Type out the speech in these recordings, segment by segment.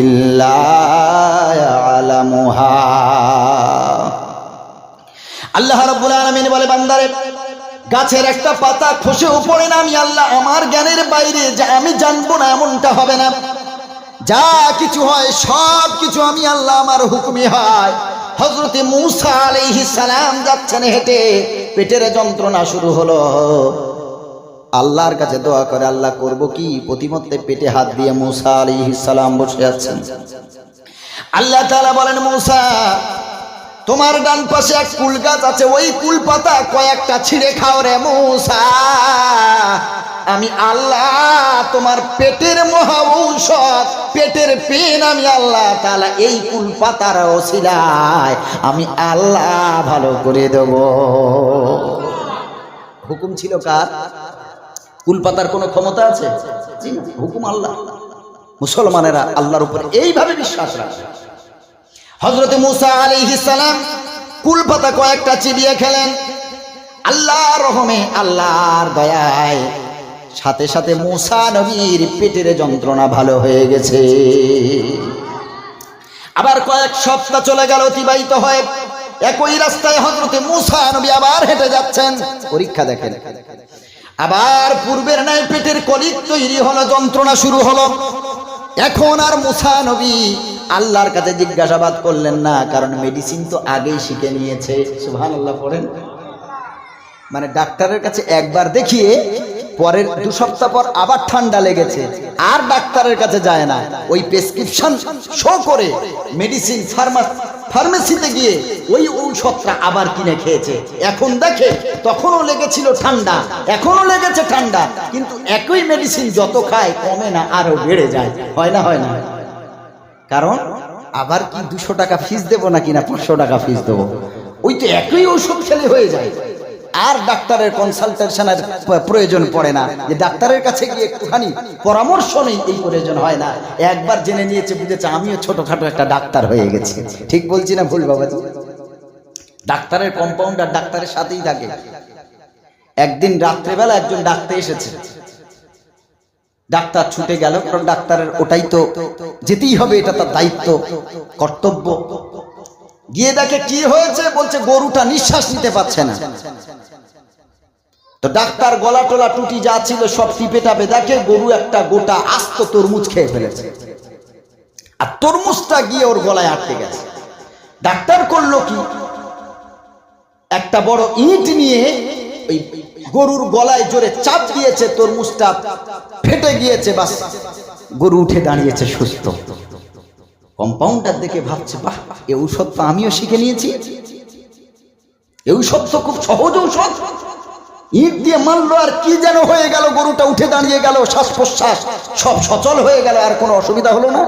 ইল্লামুহা আল্লাহ রব্বুল আলমিন বলে, বান্দারে, গাছের একটা পাতা খসে উপরে নামি আল্লাহ আমার জ্ঞানের বাইরে যা আমি জানব না এমনটা হবে না। যা কিছু হয়, সব কিছু আমি আল্লাহ আমার হুকুমি হয়। হজরতে মুসা আলাইহিস সালাম যাচ্ছেন হেঁটে, পেটের যন্ত্রণা শুরু হলো। আল্লাহর কাছে দোয়া করে, আল্লাহ করব কি? প্রতিমধ্যে পেটে হাত দিয়ে মুসা আলাইহিস সালাম বসে আছেন। আল্লাহ তাআলা বলেন, মুসা, তোমার ডান পাশে এক কুল গাছ আছে, ওই কুল পাতা কয়েকটা ছিঁড়ে খাও রে মুসা। আমি আল্লাহ, তোমার পেটের মহা ঔষধ পেটের পেন আমি আল্লাহ তালা এই কুল পাতার ওসিলায় আমি আল্লাহ ভালো করে দেব। হুকুম ছিল কার? কুল পাতার কোনো ক্ষমতা আছে? হুকুম আল্লাহ। মুসলমানেরা আল্লাহর উপর এইভাবে বিশ্বাস রাখে। হজরত মুসা আলাইহিস সালাম কুল পাতা কয়েকটা চিবিয়ে খেলেন। আল্লাহর রহমে, আল্লাহর দয়ায়। সাথে সাথে মুসা নবীর পেটের যন্ত্রণা ভালো হয়ে গেছে। আবার কয়েক সপ্তাহ চলে গেল, অতিবাহিত হয়ে। একই রাস্তায় হজরতে মুসা নবী আবার হেঁটে যাচ্ছেন। পরীক্ষা দেখেন। আবার পূর্বের ন্যায় পেটের কলিক তৈরি হলো, যন্ত্রণা শুরু হলো। এখন আর মুসা নবী আল্লাহর কাছে জিজ্ঞাসাবাদ করলেন না, কারণ মেডিসিন তো আগেই শিখে নিয়েছে। সুহান আল্লাহ পড়েন। মানে ডাক্তারের কাছে একবার দেখিয়ে পরের দু সপ্তাহ পর আবার ঠান্ডা লেগেছে। আর ডাক্তারের কাছে যায় না। ওই প্রেসক্রিপশন শো করে মেডিসিন ফার্মা ফার্মেসিতে গিয়ে ওই ঔষধটা আবার কিনে খেয়েছে। এখন দেখে তখনও লেগেছিল ঠান্ডা, এখনও লেগেছে ঠান্ডা, কিন্তু একই মেডিসিন যত খায় কমে না, আরও বেড়ে যায়। হয় না হয় না? কারণ আবার কি দুশো টাকা ফিস দেবো নাকি না পাঁচশো টাকা ফিস দেবো? ওই তো একই ঔষধ খেলে হয়ে যায়। আর ডাক্তারের কনসালটেশনের প্রয়োজন পড়ে না। যে ডাক্তারের কাছে গিয়ে একটুখানি পরামর্শ নেই, এই প্রয়োজন হয় না। একবার জেনে নিয়েছে, বুঝেছে, আমিও ছোটখাটো একটা ডাক্তার হয়ে গেছি। ঠিক বলছি না ভুল, বাবাজি? ডাক্তারের কম্পাউন্ডার ডাক্তারের সাথেই থাকে। একদিন রাত্রেবেলা একজন ডাক্তার এসেছে। ডাক্তার ছুটে গেল, কারণ ডাক্তারের ওটাই তো যেতেই হবে, এটা তার দায়িত্ব, কর্তব্য। গিয়ে দেখে কি হয়েছে? বলছে, গরুটা নিঃশ্বাস নিতে পারছে না। তো ডাক্তার গলা টোলা টুটি যা ছিল সব টিপে টাপে দেখে গরু একটা গোটা আস্ত তরমুজ খেয়ে ফেলেছে। আর তরমুজটা গিয়ে ওর গলায় আটকে গেছে। ডাক্তার করল কি? একটা বড় ইট নিয়ে ওই গরুর গলায় জোরে চাপ দিয়েছে, তরমুজটা ফেটে গিয়েছে, বাস গরু উঠে দাঁড়িয়েছে সুস্থ। কম্পাউন্ডার দেখে ভাবছে, বাহ, এ ঔষধ তো আমিও শিখে নিয়েছি। এ ঔষধ তো খুব সহজ ঔষধ। ইট দিয়ে মারলো আর কি যেন হয়ে গেল, গরুটা উঠে দাঁড়িয়ে গেল শ্বাস প্রশ্বাস সব সচল হয়ে গেল, আর কোনো অসুবিধা হলো না?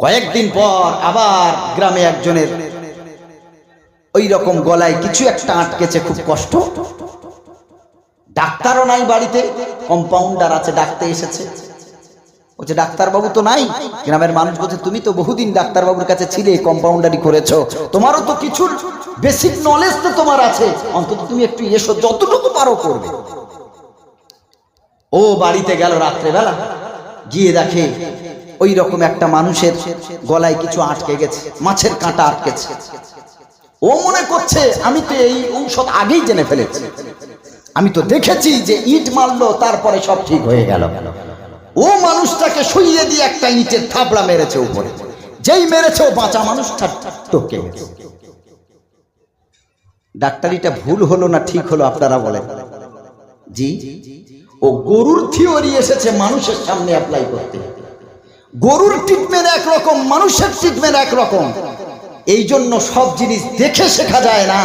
কয়েকদিন পর আবার গ্রামে একজনের ওই রকম গলায় কিছু একটা আটকেছে খুব কষ্ট। ডাক্তারও নাই বাড়িতে কম্পাউন্ডার আছে, ডাকতে এসেছে। বলছে, ডাক্তারবাবু তো নাই। গ্রামের মানুষ বলছে, তুমি তো বহুদিন ডাক্তারবাবুর কাছে ছিলে কম্পাউন্ডারি করেছ। তোমারও তো কিছু বেসিক নলেজ তো তোমার আছে। অন্তত তুমি একটু এসো, যতটুকু পারো করবে। ও বাড়িতে গেল রাত্রেবেলা। গিয়ে দেখে ওই রকম একটা মানুষের গলায় কিছু আটকে গেছে, মাছের কাঁটা আটকেছে ও মনে করছে, আমি তো এই ঔষধ আগেই জেনে ফেলেছি। আমি তো দেখেছি যে ইট মারলো, তারপরে সব ঠিক হয়ে গেল। ও মানুষটাকে শুইয়ে দিয়ে একটা ইটের থাবড়া মেরেছে উপরে। যেই মেরেছে, ও বাঁচা মানুষটা গেছে ডাক্তারিটা ভুল হলো না ঠিক হলো আপনারা বলেন। জি, ও গরুর থিওরি এসেছে মানুষের সামনে অ্যাপ্লাই করতে। গরুর ট্রিটমেন্ট একরকম, মানুষের ট্রিটমেন্ট একরকম। এই জন্য সব জিনিস দেখে শেখা যায় না।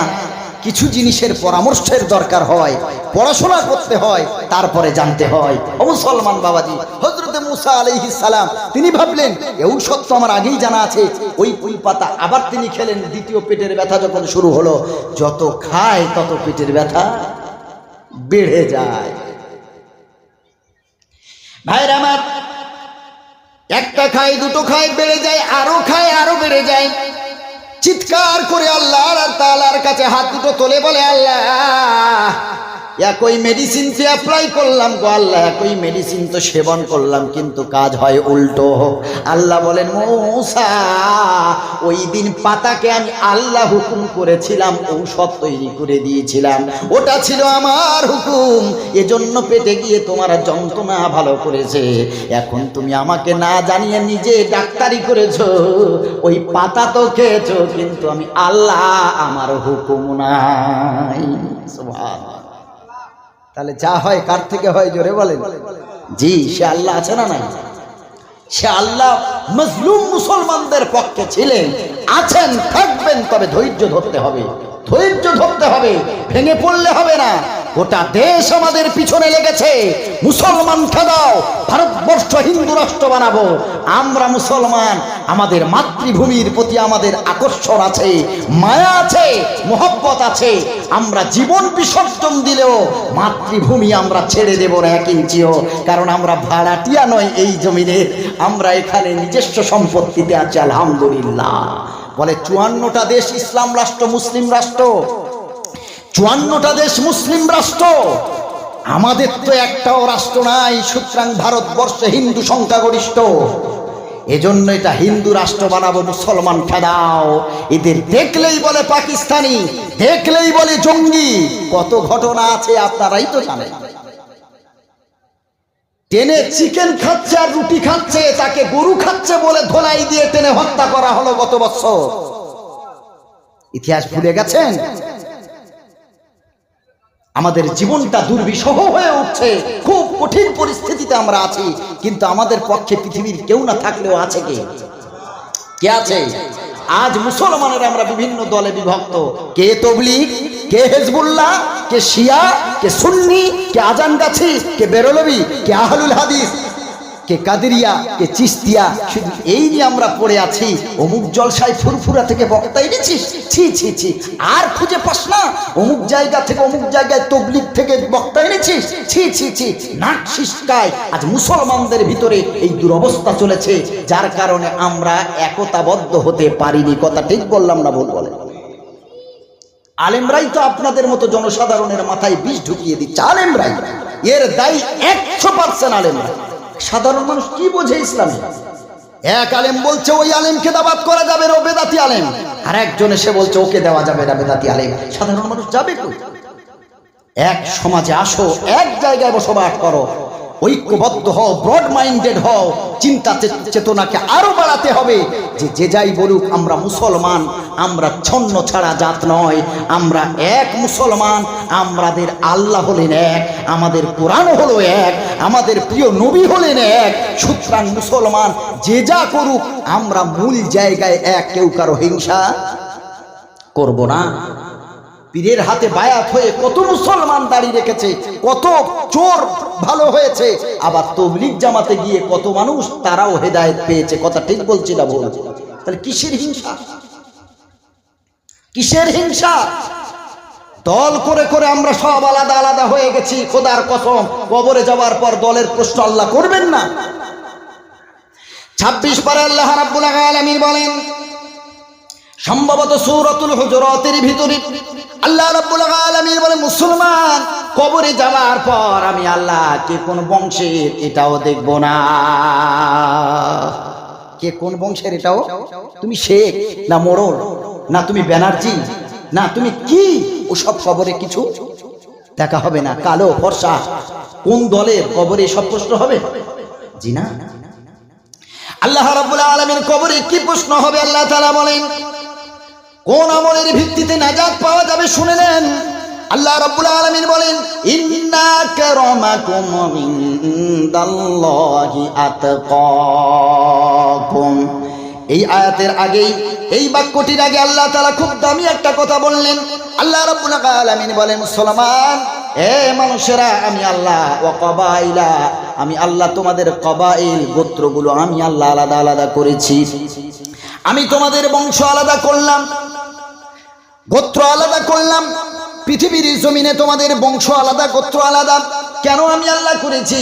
কিছু জিনিসের পরামর্শের দরকার হয়, পড়াশোনা করতে হয়, তারপরে জানতে হয়। ও মুসলমান বাবাজি হজরতে মুসা আলাইহিস সালাম, তিনি ভাবলেন ঔষধ তো আমার আগেই জানা আছে, ওই ফুল পাতা আবার তিনি খেলেন। দ্বিতীয় পেটের ব্যথা যখন শুরু হলো, যত খায় তত পেটের ব্যথা বেড়ে যায়। ভাইরা আমার, একটা খায়, দুটো খায়, বেড়ে যায়, আরও খায়, আরও বেড়ে যায়। চিৎকার করে আল্লাহ তালার কাছে হাত দুটো তোলে বলে আল্লাহ একই মেডিসিন তো অ্যাপ্লাই করলাম গো আল্লাহ, একই মেডিসিন তো সেবন করলাম, কিন্তু কাজ হয় উল্টো। আল্লাহ বলেন, মৌসা ওই দিন পাতাকে আমি আল্লাহ হুকুম করেছিলাম, ঔষধ তৈরি করে দিয়েছিলাম। ওটা ছিল আমার হুকুম, এজন্য পেটে গিয়ে তোমার যন্ত্রণা ভালো করেছে। এখন তুমি আমাকে না জানিয়ে নিজে ডাক্তারি করেছ, ওই পাতা তো খেয়েছো, কিন্তু আমি আল্লাহ, আমার হুকুম নাই। তাহলে যা হয়, কার থেকে হয়, জোরে বলেন। জি, সে আল্লাহ আছে না নাই? সে আল্লাহ মজলুম মুসলমানদের পক্ষে ছিলেন, আছেন, থাকবেন, তবে ধৈর্য ধরতে হবে। ধৈর্য ধরতে হবে, ভেঙে পড়লে হবে না। গোটা দেশ আমাদের পিছনে লেগেছে। মুসলমান খেদাও, ভারতবর্ষ হিন্দু রাষ্ট্র বানাবো। আমরা মুসলমান, আমাদের মাতৃভূমির প্রতি আমাদের আকর্ষণ আছে, মায়া আছে, মোহব্বত আছে। আমরা জীবন বিসর্জন দিলেও মাতৃভূমি আমরা ছেড়ে দেব না এক ইঞ্চিও। কারণ আমরা ভাড়াটিয়া নয় এই জমিনের আমরা এখানে নিজস্ব সম্পত্তিতে আছি, আলহামদুলিল্লাহ। বলে চুয়ান্নটা দেশ ইসলাম রাষ্ট্র, মুসলিম রাষ্ট্র। চুয়ান্নটা দেশ মুসলিম রাষ্ট্র। আমাদের তো একটাও রাষ্ট্র নাই, সুতরাং ভারতবর্ষে হিন্দু সংখ্যাগরিষ্ঠ। এজন্য এটা হিন্দু রাষ্ট্র বানাবো, মুসলমান ফেদাও এদের দেখলেই বলে পাকিস্তানি, দেখলেই বলে জঙ্গি। কত ঘটনা আছে আপনারাই তো জানেন। টেনে চিকেন খাচ্ছে আর রুটি খাচ্ছে, তাকে গরু খাচ্ছে বলে ধোলাই দিয়ে টেনে হত্যা করা হলো গত বছর। ইতিহাস ভুলে গেছেন? আমাদের জীবনটা দুর্বিষহ হয়ে উঠছে। খুব কঠিন পরিস্থিতিতে আমরা আছি, কিন্তু আমাদের পক্ষে পৃথিবীর কেউ না থাকলেও আছে কে? কে আছে? আজ মুসলমানের আমরা বিভিন্ন দলে বিভক্ত। কে তবলিগ, কে হেজবুল্লাহ, কে শিয়া, কে সুন্নি, কে আজান আজানগাছি কে বেরলবি, কে আহলুল হাদিস কে কাদেরিয়া, কে চিস্তিয়া শুধু এই নিয়ে আমরা পড়ে আছি। অমুক জলসায় ফুরফুরা থেকে বক্তা এনেছিস? ছি ছি ছি। আর খুঁজে পাস না। অমুক জায়গা থেকে অমুক জায়গায় তবলিগ থেকে বক্তা এনেছিস? ছি ছি ছি। নাক শিষ্কায় আজ মুসলমানদের ভিতরে এই দুরবস্থা চলেছে, যার কারণে আমরা একতাবদ্ধ হতে পারিনি। কথা ঠিক বললাম না ভুল বলে? আলেমরাই তো আপনাদের মতো জনসাধারণের মাথায় বিষ ঢুকিয়ে দিচ্ছে। আলেমরাই। এর দায়ী একশো পার্সেন্ট আলেমরা সাধারণ মানুষ কি বোঝে ইসলামে? এক আলেম বলছে, ওই আলেমকে দাবাত করা যাবে না বেদাতি আলেম। আর একজন এসে বলছে, ওকে দেওয়া যাবে না, বেদাতি আলেম। সাধারণ মানুষ যাবে কই? এক সমাজে আসো, এক জায়গায় বসবাস করো, ঐক্যবদ্ধ হও ব্রড মাইন্ডেড হও, চিন্তা চেতনাকে আরও বাড়াতে হবে যে যে যাই বলুক, আমরা মুসলমান আমরা ছন্ন ছাড়া জাত নয়, আমরা এক মুসলমান আমাদের আল্লাহ হলেন এক, আমাদের কোরআন হলো এক, আমাদের প্রিয় নবী হলেন এক। সুতরাং মুসলমান যে যা করুক, আমরা মূল জায়গায় এক, কেউ কারও হিংসা করব না। পীরের হাতে বায়াত হয়ে কত মুসলমান দাঁড়িয়ে রেখেছে, কত চোর ভালো হয়েছে, আবার তবলিগ জামাতে গিয়ে কত মানুষ তারাও হেদায়েত পেয়েছে, কথা ঠিক বলছি না তাহলে কিসের হিংসা? কিসের হিংসা? দল করে করে আমরা সব আলাদা আলাদা হয়ে গেছি, খোদার কসম। কবরে যাওয়ার পর দলের প্রশ্ন আল্লাহ করবেন না। ছাব্বিশ পারে আল্লাহ আলামিন বলেন, সম্ভবত সূরাতুল হুজুরাতের ভিতরে আল্লাহ রাব্বুল বলে, মুসলমান, কবরে যাওয়ার পর আমি আল্লাহ কে কোন বংশের এটাও দেখব না। কে কোন বংশের এটাও? তুমি শেখ না মোড়ল না তুমি ব্যানার্জি, না তুমি কি? ওসব কবরে কিছু দেখা হবে না। কালো ফর্সা, কোন দলের কবরে সব প্রশ্ন হবে? জি না। আল্লাহ রাব্বুল আলামিন কবরে কি প্রশ্ন হবে? আল্লাহ তাআলা বলেন, কোন আমলের ভিত্তিতে নাজাত পাওয়া যাবে শুনে নেন। আল্লাহ রাব্বুল আলামিন বলেন, ইন্না কারামাকুম ইনদাল্লাহি আতকাকুম এই আয়াতের আগেই, এই বাক্যটির আগে আল্লাহ তাআলা খুব দামি একটা কথা বললেন। আল্লাহ রাব্বুল বলেন মুসলমান এ মানুষেরা, আমি আল্লাহ ও কবাইলা, আমি আল্লাহ তোমাদের কবাইল গোত্রগুলো, আমি আল্লাহ আলাদা আলাদা করেছি। আমি তোমাদের বংশ আলাদা করলাম, গোত্র আলাদা করলাম, পৃথিবীর জমিনে তোমাদের বংশ আলাদা, গোত্র আলাদা। কেন আমি আল্লাহ করেছি?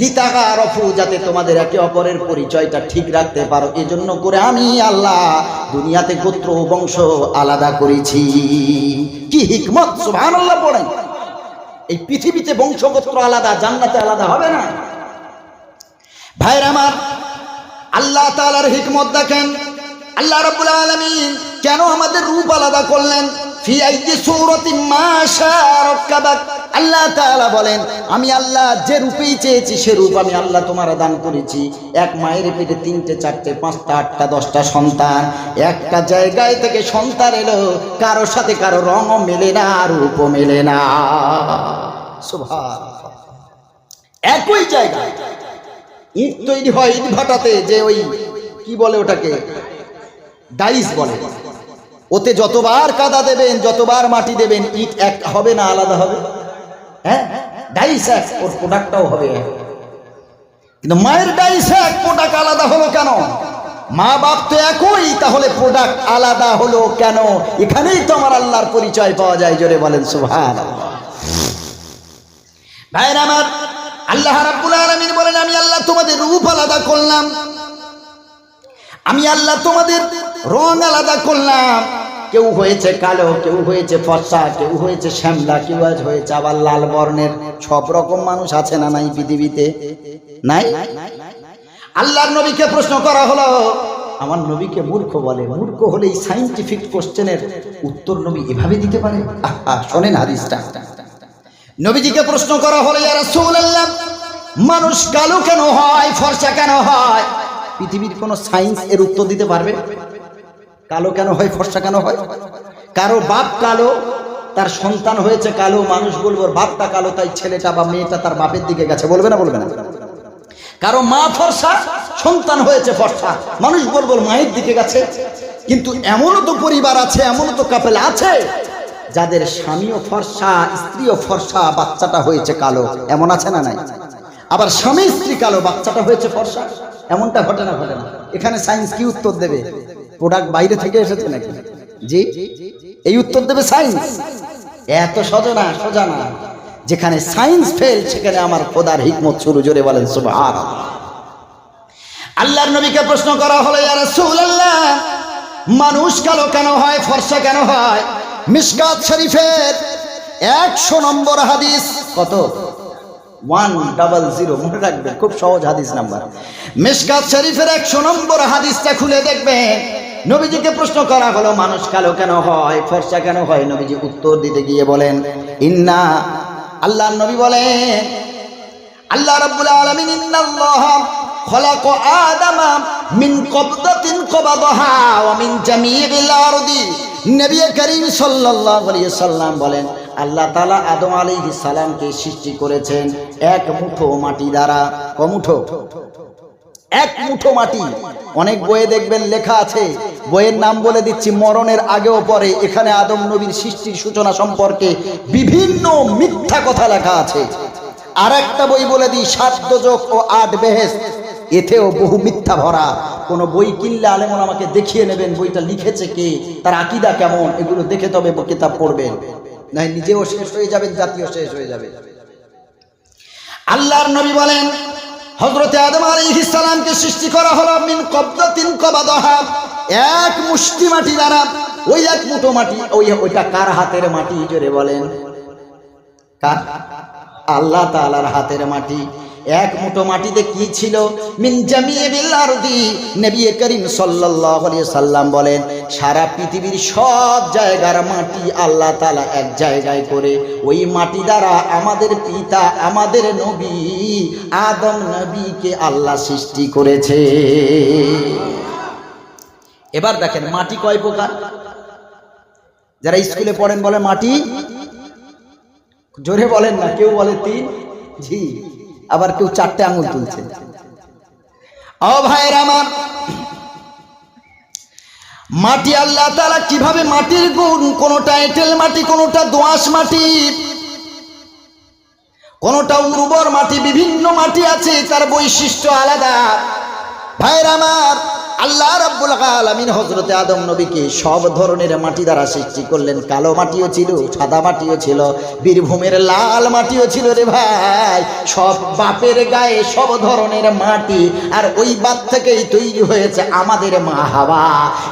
লিতাগা রফু যাতে তোমাদের একে অপরের পরিচয়টা ঠিক রাখতে পারো। এজন্য করে আমি আল্লাহ দুনিয়াতে গোত্র বংশ আলাদা করেছি। কি হিকমত, সুবহানাল্লাহ পড়েন এই পৃথিবীতে বংশগোত্র আলাদা, জান্নাতে আলাদা হবে না। ভাইয়ের আমার, আল্লাহ তাআলার হিকমত দেখেন। আল্লাহ রাব্বুল আলামিন কেন আমাদের রূপ আলাদা করলেন? ফি আইয়ি সূরাতিন মা রাক্কাবাক। আল্লাহ তাআলা বলেন, আমি আল্লাহ যে রূপেই চেয়েছি, সে রূপ আমি আল্লাহ তোমার দান করেছি। এক মায়ের পেটে তিনটে, চারটে, পাঁচটা, আটটা, দশটা সন্তান। একটা জায়গায় থেকে সন্তান এলো, কারোর সাথে কারও রঙও মেলে না রূপও মেলে না। একই জায়গায় ইট তৈরি হয়, ইট ভাটাতে, যে ওই, কি বলে ওটাকে? ডাইস বলে। ওতে যতবার কাদা দেবেন, যতবার মাটি দেবেন, ইট এক হবে না আলাদা হবে? হ্যাঁ? ডাইস ওর প্রোডাক্টটাও হবে। মায়ের ডাইস প্রোডাক্ট আলাদা হলো কেন? মা বাপ তো একই, তাহলে প্রোডাক্ট আলাদা হলো কেন? এখানেই তো আল্লাহর পরিচয় পাওয়া যায়, জোরে বলেন সুভান ভাইরা আমার, আল্লাহ রাব্বুল আলামিন বলেন, আমি আল্লাহ তোমাদের রূপ আলাদা করলাম। আমি আল্লাহ তোমাদের রং আলাদা করলাম। কেউ হয়েছে কালো, কেউ হয়েছে ফর্সা, কেউ হয়েছে শ্যামলা, কেউ আজ হয়েছে আবার লাল বর্ণের। সব রকম মানুষ আছে না নাই পৃথিবীতে? নাই? আল্লাহর নবীকে প্রশ্ন করা হলো, আমার নবীকে মূর্খ বলে, মূর্খ হলে এই সাইন্টিফিক কোশ্চেনের উত্তর নবী এভাবে দিতে পারে? শোনেন হাদিসটা। নবীজিকে প্রশ্ন করা হলো, ইয়া রাসূলুল্লাহ, মানুষ কালো কেন হয়, ফর্সা কেন হয়? পৃথিবীর কোন সায়েন্স এর উত্তর দিতে পারবে? কালো কেন হয়, ফর্সা কেন হয়? কারও বাপ কালো, তার সন্তান হয়েছে কালো, মানুষ বলব বাপটা কালো, তাই ছেলেটা বা মেয়েটা তার বাপের দিকে গেছে। বলবে না বলবে না? কারও মা ফর্সা, সন্তান হয়েছে ফর্সা, মানুষ বলব মায়ের দিকে গেছে। কিন্তু এমনও তো পরিবার আছে, এমনও তো কাপেল আছে, যাদের স্বামীও ফর্সা, স্ত্রীও ফর্সা, বাচ্চাটা হয়েছে কালো। এমন আছে না নাই? আবার স্বামী স্ত্রী কালো, বাচ্চাটা হয়েছে ফর্সা। এমনটা ঘটে না ঘটে না। এখানে সায়েন্স কি উত্তর দেবে? প্রোডাক্ট বাইরে থেকে এসেছে নাকি? জি? এই উত্তর দেবে সায়েন্স এত সোজা না সোজা না যেখানে সায়েন্স ফেল সেখানে আমার খোদার হিকমত শুরু, জোরে বলেন সুবহান আল্লাহর নবীকে প্রশ্ন করা হলো, ইয়া রাসূলুল্লাহ, মানুষ কালো কেন হয়, ফর্সা কেন হয়? মিশকাত শরীফের একশো নম্বর হাদিস কত? ওয়ান ডাবল জিরো মনে রাখবেন খুব সহজ হাদিস নাম্বার। মিশকাত শরীফের একশো নম্বর হাদিসটা খুলে দেখবেন নবীজিকে প্রশ্ন করা হলো, মানুষ কালো কেন হয়? ফর্সা কেন হয়? নবীজি উত্তর দিতে গিয়ে বলেন, ইন্না আল্লাহ নবী বলেন আল্লাহ রাব্বুল আলামিন ইন্নাল্লাহ খলাক আদামা মিন কবদাতিন কবাদাহা ওয়া মিন জামিইল আরদি। নবী করিম সাল্লাল্লাহু আলাইহি সাল্লাম বলেন আল্লাহ তালা আদম আলাইহিস সালামকে সৃষ্টি করেছেন এক মুঠো মাটি দ্বারা। কমুঠো এক মুঠো মাটি। অনেক বইয়ে দেখবেন লেখা আছে, বইয়ের নাম বলে দিচ্ছি, মরণের আগেও পরে। এখানে আদম নবীর সৃষ্টির সূচনা সম্পর্কে বিভিন্ন মিথ্যা কথা লেখা আছে। আর একটা বই বলে দিই, সাত ও আট বেহেস এতেও বহু মিথ্যা ভরা। কোন বই কিনলে আলেমন আমাকে দেখিয়ে নেবেন, বইটা লিখেছে কে, তার আকিদা কেমন, এগুলো দেখে তবে কিতাব পড়বেন। নাই নিজেও শেষ হয়ে যাবেন জাতীয় শেষ হয়ে যাবে। আল্লাহর নবী বলেন হজরতে আদম আলিহিসালামকে সালামকে সৃষ্টি করা হলো মিন কব্দ তিন কবা দহা এক মুষ্টি মাটি দ্বারা। ওই এক মুঠো মাটি, ওই ওইটা কার হাতের মাটি জোরে বলেন? কার? আল্লাহ তাআলার হাতের মাটি। এক মুঠো মাটিতে কি ছিল? বলেন, সারা পৃথিবীর সব জায়গার মাটি আল্লাহ তাআলা এক জায়গায় করে, ওই মাটি দ্বারা আমাদের পিতা, আমাদের নবী, আদম নবীকে আল্লাহ সৃষ্টি করেছে। এবার দেখেন, মাটি কয় প্রকার? যারা স্কুলে পড়েন বলে মাটি জোরে বলেন না, কেউ বলে তিন জি আবার কেউ চারটে আঙুল তুলছে। ও ভাইয়ের আমার, মাটি আল্লাহ তারা কীভাবে মাটির গুণ, কোনোটা এঁটেল মাটি, কোনোটা দোআঁশ মাটি, কোনোটা উর্বর মাটি, বিভিন্ন মাটি আছে, তার বৈশিষ্ট্য আলাদা। ভাইয়ের আমার আল্লাহ রাব্বুল আলামিন হজরতে আদম নবীকে সব ধরনের মাটি দ্বারা সৃষ্টি করলেন। কালো মাটিও ছিল, সাদা মাটিও ছিল, বীরভূমের লাল মাটিও ছিল রে ভাই। সব বাপের গায়ে সব ধরনের মাটি, আর ওই বাপ থেকেই তৈরি হয়েছে আমাদের মা হাওয়া।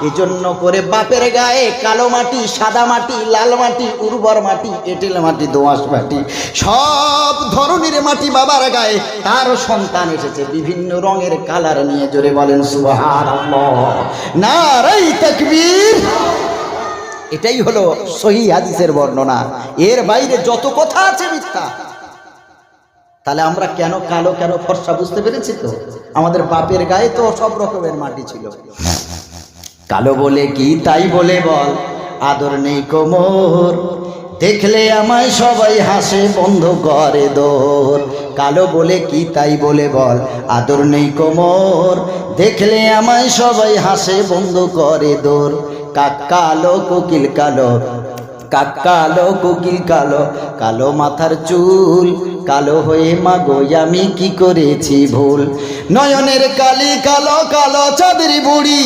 এজন্য করে বাপের গায়ে কালো মাটি, সাদা মাটি, লাল মাটি, উর্বর মাটি, এঁটেল মাটি দোআঁশ মাটি, সব ধরনের মাটি বাবার গায়ে। তার সন্তান এসেছে, বিভিন্ন রঙের কালার নিয়ে জোরে বলেন, সুবহানাল্লাহ। নারাই এটাই হলো সহি হাদিসের বর্ণনা। এর বাইরে যত কথা আছে মিথ্যা। তাহলে আমরা কেন কালো, কেন ফর্সা বুঝতে পেরেছি তো? আমাদের বাপের গায়ে তো সব রকমের মাটি ছিল। কালো বলে কি, তাই বলে বল। আদর নেই কোমর। দেখলে আমায় সবাই হাসে, বন্ধ করে দোর। কালো বলে কি তাই বলে বল, আদর নেই কোমর। দেখলে আমায় সবাই হাসে, বন্ধ করে দোর। কাক কালো, কোকিল কালো, কাক কালো, কোকিল কালো কালো মাথার চুল, কালো হয়ে মাগো, আমি কি করেছি ভুল? নয়নের কালি কালো কালো চাঁদের বুড়ি।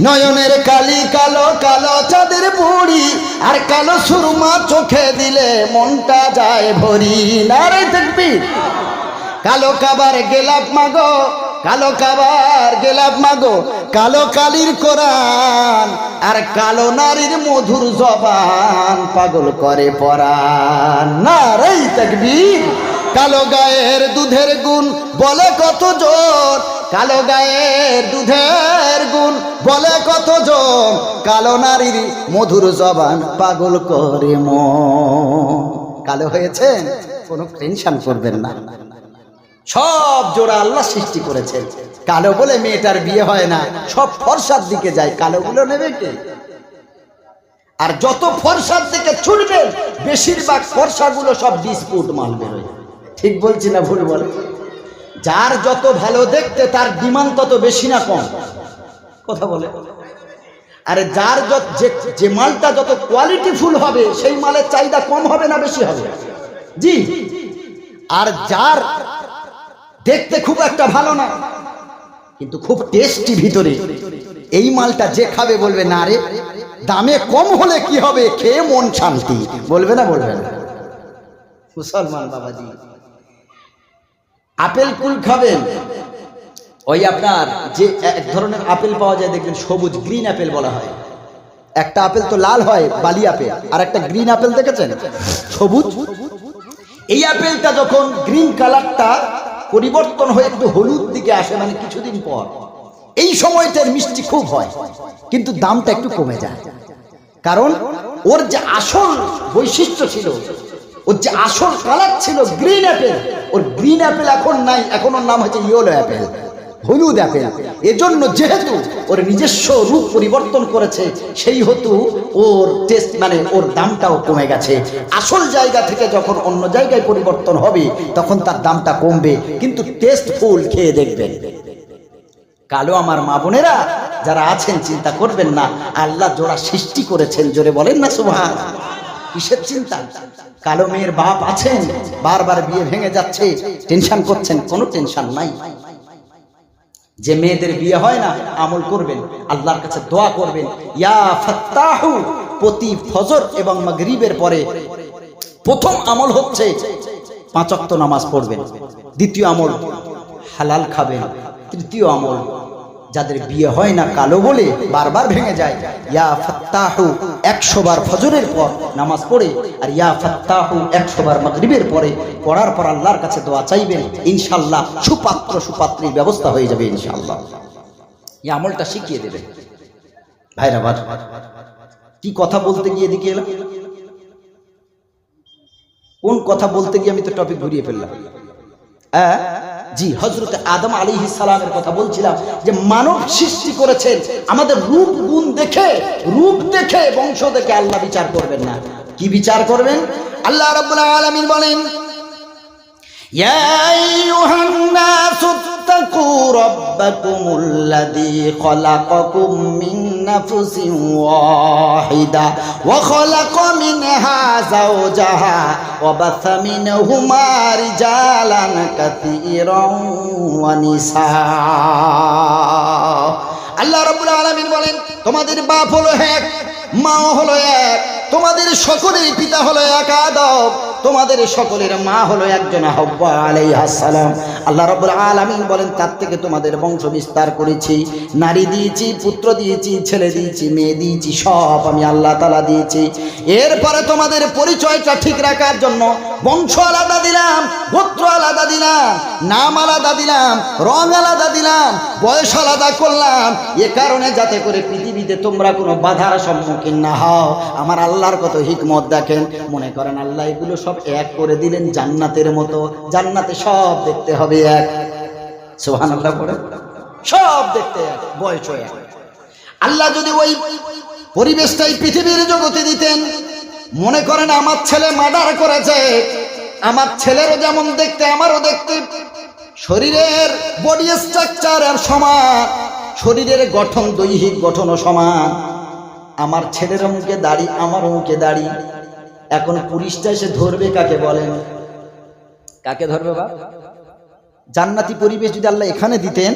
নয়নের কালি কালো কালো চাঁদের বুড়ি, আর কালো সুরমা চোখে দিলে মনটা যায় ভরি। নারে দেখবি? কালো কাবার গেলাপ মাগো, কালো কাবার গেলাপ মাগো, কালো কালির কোরআন, আর কালো নারীর মধুর জবান পাগল করে পরাণ। না রে তাকবীর কালো গায়ের দুধের গুণ বলে কত জোর কালো গায়ের দুধের গুণ বলে কত জন কালো নারীর মধুর জবান পাগল করে ম কালো হয়েছেন কোনো টেনশন করবেন না। সব জোড়া আল্লাহ সৃষ্টি করেছেন। কালো বলে মেয়েটার বিয়ে হয় না। সব ফর্সার দিকে যায়। কালোগুলো নেবে কে? আর যত ফর্সার দিকে ছুটবেন, বেশিরভাগ ফর্সাগুলো সব বিস্কুট মাল বেরোয় ঠিক বলছি না ভুল বলে? যার যত ভালো দেখতে, তার ডিমান্ড তত বেশি না কম। কথা বলে। আরে যার যত যে- মালটা যত কোয়ালিটিফুল হবে, সেই মালের চাহিদা কম হবে না বেশি হবে? জি। আর যার দেখতে খুব একটা ভালো না, কিন্তু খুব টেস্টি ভিতরে, এই মালটা যে খাবে বলবে, না রে, দামে কম হলে কি হবে? খেয়ে মন শান্তি। বলবে না বলবে না। মুসলমান বাবাজি। আপেল কুল খাবেন? ওই আপনার যে এক ধরনের আপেল পাওয়া যায়, দেখবেন সবুজ গ্রিন আপেল বলা হয়। একটা আপেল তো লাল হয়, বালি আপেল। আর একটা গ্রিন আপেল দেখেছেন? সবুজ। এই আপেলটা যখন গ্রিন কালারটা পরিবর্তন হয়ে একটু হলুদ দিকে আসে মানে কিছুদিন পর, এই সময়টার মিষ্টি খুব হয়, কিন্তু দামটা একটু কমে যায়। কারণ ওর যে আসল বৈশিষ্ট্য ছিল ওর যে আসল কালার ছিল গ্রিন অ্যাপেল ওর গ্রিন অ্যাপেল এখন নাই, এখন ওর নাম হচ্ছে ইয়েলো অ্যাপেল হলুদ অ্যাপেল এজন্য যেহেতু ওর নিজস্ব রূপ পরিবর্তন করেছে, সেই হেতু ওর টেস্ট মানে ওর দামটাও কমে গেছে। আসল জায়গা থেকে যখন অন্য জায়গায় পরিবর্তন হবে, তখন তার দামটা কমবে, কিন্তু টেস্ট ফুল খেয়ে দেখবেন। কালো আমার মা বোনেরা, যারা আছেন, চিন্তা করবেন না, আল্লাহ জোড়া সৃষ্টি করেছেন, জোরে বলেন না সুভাষ কিসের চিন্তা? কালো মেয়ের বাপ আছেন, বারবার বিয়ে ভেঙে যাচ্ছে টেনশন করছেন, কোনো টেনশন নাই। যে মেয়েদের বিয়ে হয় না, আমল করবেন, আল্লাহর কাছে দোয়া করবেন। ইয়া ফাত্তাহু, প্রতি ফজর এবং মাগরিবের পরে প্রথম আমল হচ্ছে পাঁচ ওয়াক্ত নামাজ পড়বেন। দ্বিতীয় আমল হালাল খাবেন। তৃতীয় আমল যাদের বিয়ে হয় না কালো বলে বারবার ভেঙে যায়। ইয়া ফাত্তাহু একশো বার ফজরের পর নামাজ পড়ে আর ইয়া ফাত্তাহু একশো বার মাগরিবের পরে পড়ার পর আল্লাহর কাছে দোয়া চাইবেন ইনশাল্লাহ সুপাত্র সুপাত্রীর ব্যবস্থা হয়ে যাবে ইনশাল্লাহ এই আমলটা শিখিয়ে দেবে। ভাইরা ভাই কি কথা বলতে গিয়ে এদিকে এলাম? কোন কথা বলতে গিয়ে আমি তো টপিক ঘুরিয়ে ফেললাম। হ্যাঁ জি হজরত আদম আলী সালামের কথা বলছিলাম যে মানব সৃষ্টি করেছেন, আমাদের রূপ, গুণ দেখে, রূপ দেখে, বংশ দেখে আল্লাহ বিচার করবেন না। কি বিচার করবেন? আল্লাহ রাব্বুল আলমিন বলেন يا أيها الناس اتقوا ربكم الذي خلقكم من نفس واحدة وخلق منها زوجها وبث منهما رجالا كثيرا ونساء তোমাদের বাপ হলো এক মাও হলো এক তোমাদের সকলের পিতা হলো এক আদম তোমাদের সকলের মা হলো একজন হব্বা আলাইহাস সালাম। আল্লাহ রাব্বুল আলামিন বলেন, তার থেকে তোমাদের বংশ বিস্তার করেছি। নারী দিয়েছি, পুত্র দিয়েছি, ছেলে দিয়েছি, মেয়ে দিয়েছি, সব আমি আল্লাহ তালা দিয়েছি। এরপরে তোমাদের পরিচয়টা ঠিক রাখার জন্য বংশ আলাদা দিলাম, গোত্র আলাদা দিলাম, নাম আলাদা দিলাম, রং আলাদা দিলাম, বয়স আলাদা করলাম। এ কারণে যাতে করে পৃথিবীতে তোমরা কোনো বাধার সম্মুখীন না হও। আমার আল্লাহর কত হিকমত দেখেন? মনে করেন আল্লাহ এগুলো সব এক করে দিলেন জান্নাতের মতো। জান্নাতে সব দেখতে হবে এক। সোহান আল্লাহ করে সব দেখতে এক। বয়স এক। আল্লাহ যদি ওই পরিবেশটাই পৃথিবীর জগতে দিতেন, মনে করেন আমার ছেলে মার্ডার করেছে, আমার ছেলেরও যেমন দেখতে, আমারও দেখতে, শরীরের বডি স্ট্রাকচার আর সমান, শরীরের গঠন দৈহিক গঠনও সমান। আমার ছেলের মুখে দাড়ি আমার মুখে দাড়ি। এখন পুলিশটা এসে ধরবে কাকে বলেন? কাকে ধরবে বা জান্নাতি পরিবেশ যদি আল্লাহ এখানে দিতেন,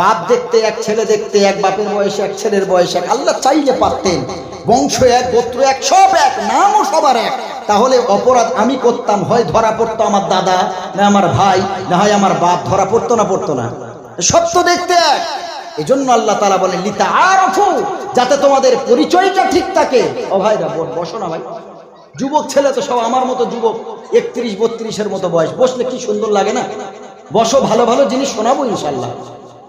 বাপ দেখতে এক, ছেলে দেখতে এক, বাপের বয়সে এক, ছেলের বয়সে এক, আল্লাহ চাইলে পারতেন। বংশ এক, গোত্র এক, সব এক, নামও সবার এক। তাহলে অপরাধ আমি করতাম, হয় ধরা পড়তো আমার দাদা, না আমার ভাই, না হয় আমার বাপ, ধরা পড়তো না পড়তো না। সব তো দেখতে এক। এই জন্য আল্লাহ তালা বলেন লিতা আর যাতে তোমাদের পরিচয়টা ঠিক থাকে। ও ভাইরা বসো না ভাই। যুবক ছেলে তো সব আমার মতো যুবক, একত্রিশ, বত্রিশের মতো বয়স। বসলে কি সুন্দর লাগে না? বসো, ভালো ভালো জিনিস শোনাবো ইনশাল্লাহ।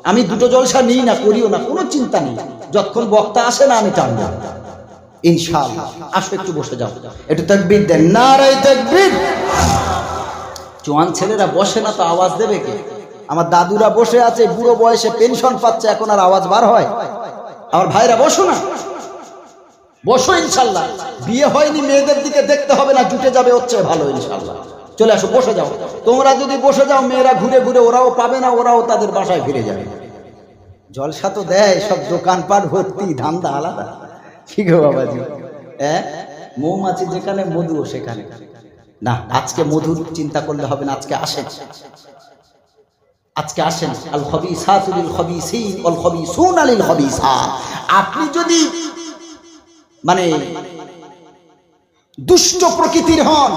আমি দুটো জলসা নিই না, করিও না, কোনো চিন্তা নেই। যতক্ষণ বক্তা আসে না, আমি টানবো ইনশাল্লাহ। আসো, একটু বসে যাও। একটু তাকবির দেন। নারাই তাকবির! জোয়ান ছেলেরা বসে না তো আওয়াজ দেবে কে? আমার দাদুরা বসে আছে, বুড়ো বয়সে পেনশন পাচ্ছে, এখন আর আওয়াজ বার হয়। আমার ভাইরা বসো না। বসো ইনশাল্লাহ। বিয়ে হয়নি, মেয়েদের দিকে দেখতে হবে না, জুটে যাবে হচ্ছে ভালো ইনশাল্লাহ। চলে আসো, বসে যাও। তোমরা যদি বসে যাও, মেয়েরা ঘুরে ঘুরে ওরাও পাবে না, ওরাও তাদের বাসায় ফিরে যাবে। জলসা তো দেয়, সব দোকানপাট, ভর্তি, ধান্দা আলাদা। কি গো বাবাজি? হ্যাঁ মৌমাছি যেখানে মধু সেখানে। না, আজকে মধুর চিন্তা করলে হবে না, আজকে আসেন। আজকে আসেন আল হবি সাতুল হবি খবিসিন অল খবিসুন আলিল খবিসা আপনি যদি মানে দুষ্ট প্রকৃতির হন।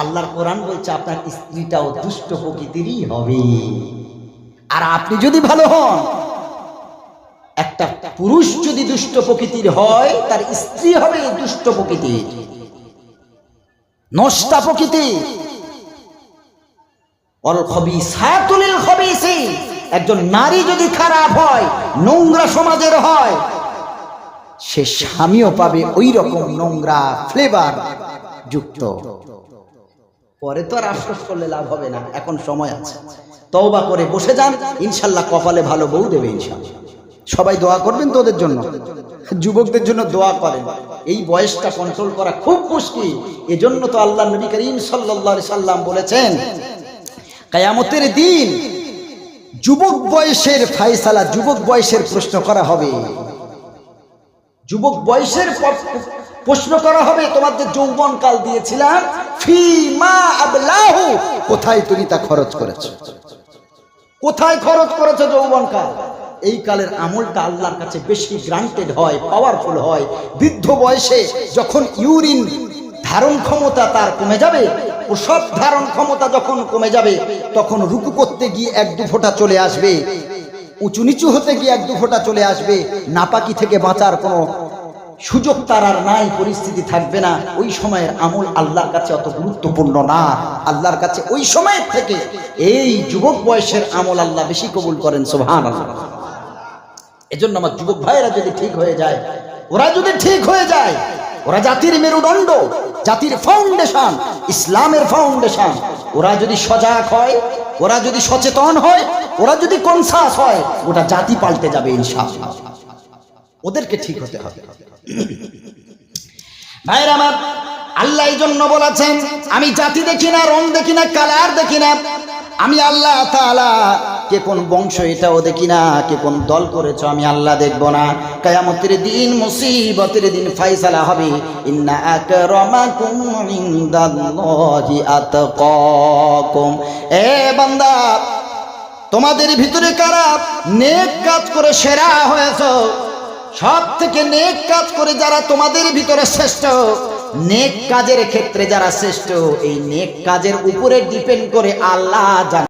আল্লাহর কোরআন বলছে, আপনার স্ত্রীটাও দুষ্ট প্রকৃতিরই হবে। আর আপনি যদি ভালো হন, একটা পুরুষ যদি দুষ্ট প্রকৃতির হয়, তার স্ত্রী হবে দুষ্ট প্রকৃতির নষ্টা প্রকৃতি। অল খবিসাতুলিল খবিসিন একজন নারী যদি খারাপ হয়, নোংরা সমাজের হয় সে স্বামীও পাবে ওই রকম নোংরা ফ্লেভার যুক্ত। পরে তো আর আফসোস করলে লাভ হবে না, এখন সময় আছে। তওবা করে বসে যান, ইনশাল্লাহ কপালে ভালো বউ দেবে ইনশাল্লাহ। সবাই দোয়া করবেন তো ওদের জন্য। যুবকদের জন্য দোয়া করেন। এই বয়সটা কন্ট্রোল করা খুব মুশকিল। এজন্য তো আল্লাহ নবী করিম সাল্লাল্লাহু সাল্লাম বলেছেন, কায়ামতের দিন যুবক বয়সের ফায়সালা, যুবক বয়সের প্রশ্ন করা হবে। যুবক বয়সের প্রশ্ন করা হবে, তোমার যে যৌবন কাল দিয়েছিলাম, ফি মা আবলাহু, কোথায় তুমি তা খরচ করেছ? কোথায় খরচ করেছ যৌবন কাল? এই কালের আমলটা আল্লাহর কাছে বেশি গ্রান্টেড হয় পাওয়ারফুল হয়। বৃদ্ধ বয়সে যখন ইউরিন ধারণ ক্ষমতা তার কমে যাবে ওসব ধারণ ক্ষমতা যখন কমে যাবে, তখন রুকু করতে গিয়ে এক দু ফোঁটা চলে আসবে। উঁচু নিচু হতে গিয়ে এক দু ফোঁটা চলে আসবে, নাপাকি থেকে বাঁচার কোনো সুযোগ তার আর নাই, পরিস্থিতি থাকবে না। ওই সময়ের আমল আল্লাহর কাছে অত গুরুত্বপূর্ণ না। আল্লাহর কাছে ওই সময়ের থেকে এই যুবক বয়সের আমল আল্লাহ বেশি কবুল করেন সোভান এজন্য আমার যুবক ভাইয়েরা যদি ঠিক হয়ে যায়, ওরা যদি ঠিক হয়ে যায়, ওরা জাতির মেরুদণ্ড জাতির ফাউন্ডেশন ইসলামের ফাউন্ডেশন ওরা যদি সজাগ হয়, ওরা যদি সচেতন হয়, ওরা যদি কনসাস হয়, ওটা জাতি পাল্টে যাবে ইনশাআল্লাহ। ওদেরকে ঠিক হতে হবে। ভাইরা আমার, আল্লাহ এই জন্য বলেছেন, আমি জাতি দেখি না, রং দেখি না কালার দেখি না। আমি আল্লাহ তাআলা কে কোন বংশ এটাও দেখি না, কে কোন দল করেছ আমি আল্লাহ দেখব না। কায়ামতের দিন মুসিবতের দিন ফাইসালা হবে। ইন্না আকরামাকুম ইনদাল্লাহি আতকাকুম। এ বান্দা, তোমাদের ভিতরে কারা নেক কাজ করে সেরা হয়েছ? সব থেকে নেক কাজ করে যারা তোমাদের ভিতরে শ্রেষ্ঠ, নেক কাজের ক্ষেত্রে যারা শ্রেষ্ঠ, এই নেক কাজের উপরে ডিপেন্ড করে আল্লাহ জান।